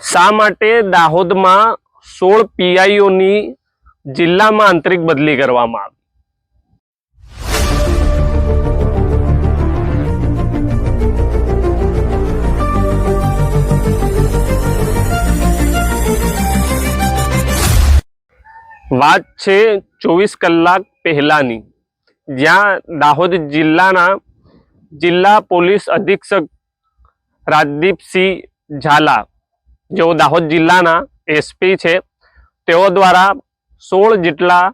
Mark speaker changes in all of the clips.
Speaker 1: શા માટે દાહોદમાં સોળ પીઆઈઓની જિલ્લામાં આંતરિક બદલી કરવામાં આવી? વાત છે ચોવીસ કલાક પહેલાની, જ્યાં દાહોદ જિલ્લાના જિલ્લા પોલીસ અધિક્ષક રાજદીપસિંહ ઝાલા જેઓ દાહોદ જિલ્લાના એસપી છે, તેઓ દ્વારા સોળ જેટલા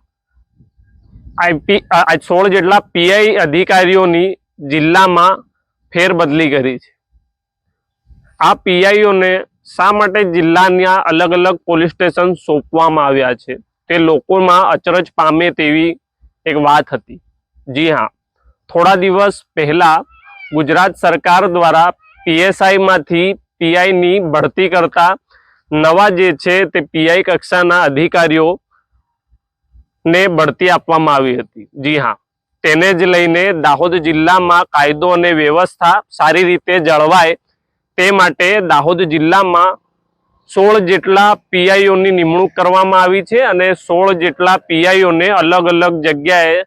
Speaker 1: આઈપી સોળ જેટલા પીઆઈ અધિકારીઓની જિલ્લામાં ફેરબદલી કરી છે. આ પીઆઈઓને શા માટે જિલ્લાના અલગ અલગ પોલીસ સ્ટેશન સોંપવામાં આવ્યા છે, તે લોકોમાં અચરજ પામે તેવી એક વાત હતી. જી હા, થોડા દિવસ પહેલા ગુજરાત સરકાર દ્વારા પીએસઆઈમાંથી પીઆઈની ભરતી કરતા નવા જે છે તે પીઆઈ કક્ષાના અધિકારીઓ ને બઢતી આપવામાં આવી હતી. જી હા. તેને જ લઈને દાહોદ જિલ્લામાં કાયદો અને વ્યવસ્થા સારી રીતે જળવાય તે માટે દાહોદ જિલ્લામાં સોળ જેટલા પીઆઈઓની નિમણૂક કરવામાં આવી છે અને સોળ જેટલા પીઆઈઓને અલગ અલગ જગ્યાએ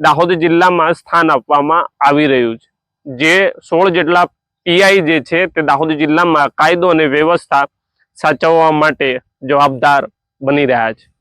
Speaker 1: દાહોદ જિલ્લામાં સ્થાન આપવામાં આવી રહ્યું છે. જે સોળ જેટલા પીઆઈ જે છે તે દાહોદ જિલ્લામાં કાયદો અને વ્યવસ્થા સાચવવા માટે જવાબદાર બની રહ્યા છે.